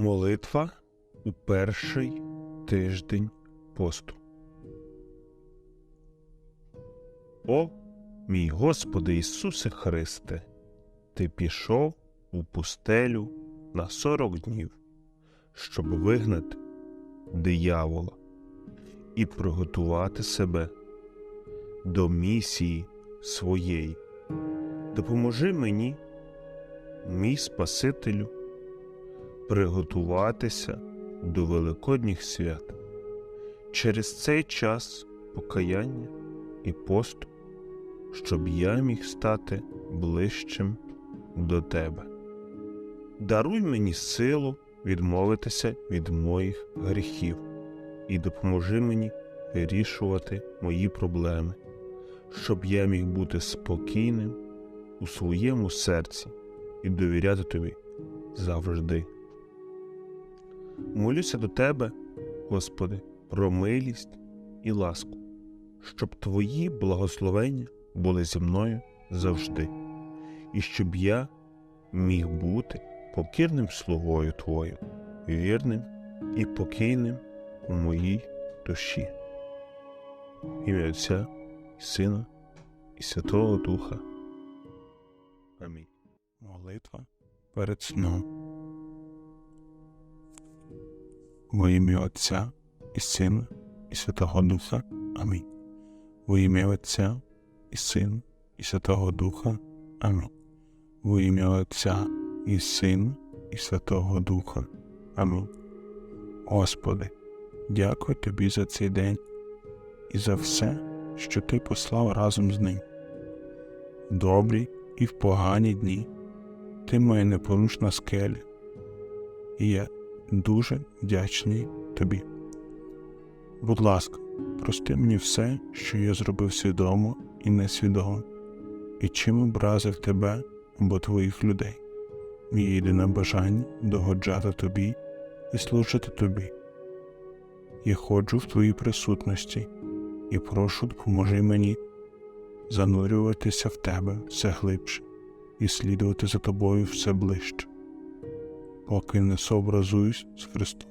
Молитва у перший тиждень посту. О, мій Господи Ісусе Христе, Ти пішов у пустелю на сорок днів, щоб вигнати диявола і приготувати себе до місії своєї. Допоможи мені, мій Спасителю, приготуватися до Великодніх свят через цей час покаяння і посту, щоб я міг стати ближчим до Тебе. Даруй мені силу відмовитися від моїх гріхів і допоможи мені вирішувати мої проблеми, щоб я міг бути спокійним у своєму серці і довіряти тобі завжди. Молюся до Тебе, Господи, про милість і ласку, щоб Твої благословення були зі мною завжди, і щоб я міг бути покірним слугою Твоїм, вірним і покійним у моїй душі. Ім'я Отця і Сина і Святого Духа. Амінь. Молитва перед сном. Во ім'я Отця і Сина і Святого Духа. Амінь. Во ім'я Отця і Сина і Святого Духа. Амінь. Во ім'я Отця і Сина і Святого Духа. Амінь. Господи, дякую Тобі за цей день і за все, що Ти послав разом з ним. В добрі і в погані дні. Ти моя непорушна скеля, і я дуже вдячний тобі. Будь ласка, прости мені все, що я зробив свідомо і несвідомо, і чим образив тебе або твоїх людей. Моє єдине бажання догоджати тобі і служити тобі. Я ходжу в твоїй присутності і прошу, допоможи мені занурюватися в тебе все глибше і слідувати за тобою все ближче, поки не сообразуюсь з Христом.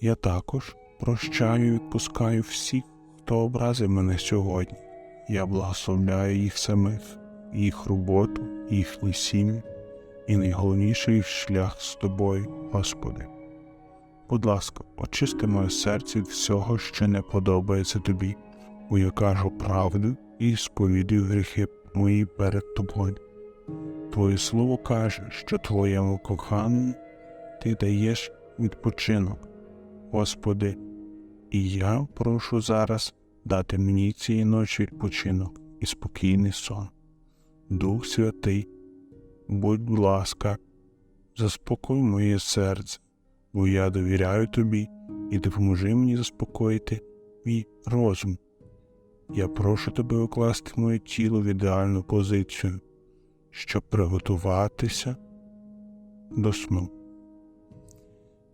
Я також прощаю і відпускаю всіх, хто образив мене сьогодні. Я благословляю їх самих, їх роботу, їхні сім'ї і найголовніший шлях з тобою, Господи. Будь ласка, очисти моє серце від всього, що не подобається тобі, бо я кажу правду і сповідую гріхи мої перед тобою. Твоє слово каже, що твоєму коханому ти даєш відпочинок, Господи, і я прошу зараз дати мені цієї ночі відпочинок і спокійний сон. Дух Святий, будь ласка, заспокой моє серце, бо я довіряю тобі і допоможи мені заспокоїти мій розум. Я прошу тебе укласти моє тіло в ідеальну позицію, щоб приготуватися до сну.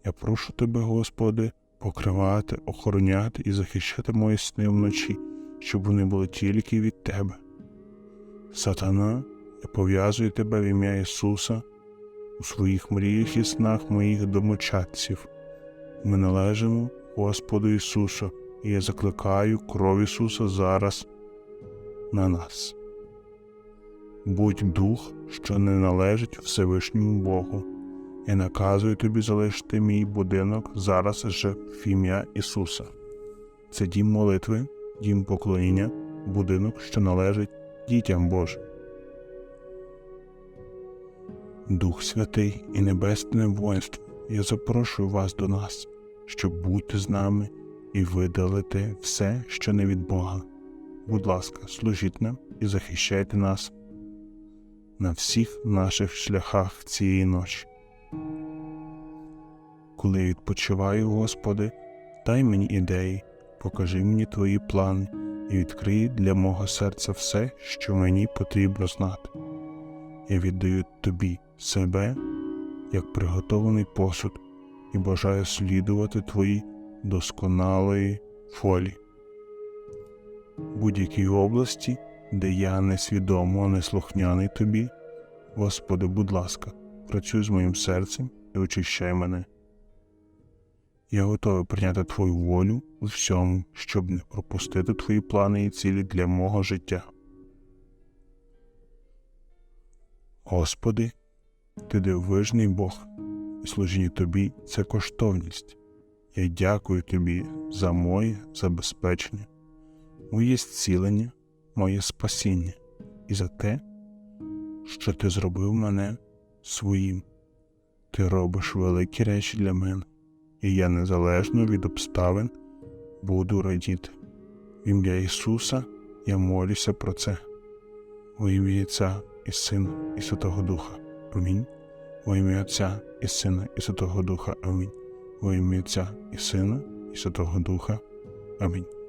Я прошу тебе, Господи, покривати, охороняти і захищати мої сни вночі, щоб вони були тільки від Тебе. Сатана, я пов'язую тебе в ім'я Ісуса у своїх мріях і снах моїх домочадців. Ми належимо Господу Ісусу, і я закликаю кров Ісуса зараз на нас. Будь дух, що не належить Всевишньому Богу, і наказую тобі залишити мій будинок зараз же в ім'я Ісуса. Це дім молитви, дім поклоніння, будинок, що належить дітям Божим. Дух Святий і Небесне воїнство, я запрошую вас до нас, щоб бути з нами і видалити все, що не від Бога. Будь ласка, служіть нам і захищайте нас на всіх наших шляхах цієї ночі. Коли я відпочиваю, Господи, дай мені ідеї, покажи мені Твої плани і відкрий для мого серця все, що мені потрібно знати. Я віддаю Тобі себе як приготований посуд і бажаю слідувати Твоїй досконалої волі. Будь-якій області, де я несвідомо неслухняний тобі, Господи, будь ласка, працюй з моїм серцем і очищай мене. Я готовий прийняти Твою волю у всьому, щоб не пропустити Твої плани і цілі для мого життя. Господи, Ти дивовижний Бог, і служіння Тобі це коштовність. Я дякую Тобі за моє забезпечення, моє зцілення, моє спасіння і за те, що Ти зробив мене своїм. Ти робиш великі речі для мене, і я незалежно від обставин буду радіти. В ім'я Ісуса я молюся про це. У ім'я Отця і Сина і Святого Духа. Амінь. Во ім'я Отця і Сина і Святого Духа. Амінь. Во ім'я Отця і Сина і Святого Духа. Амінь.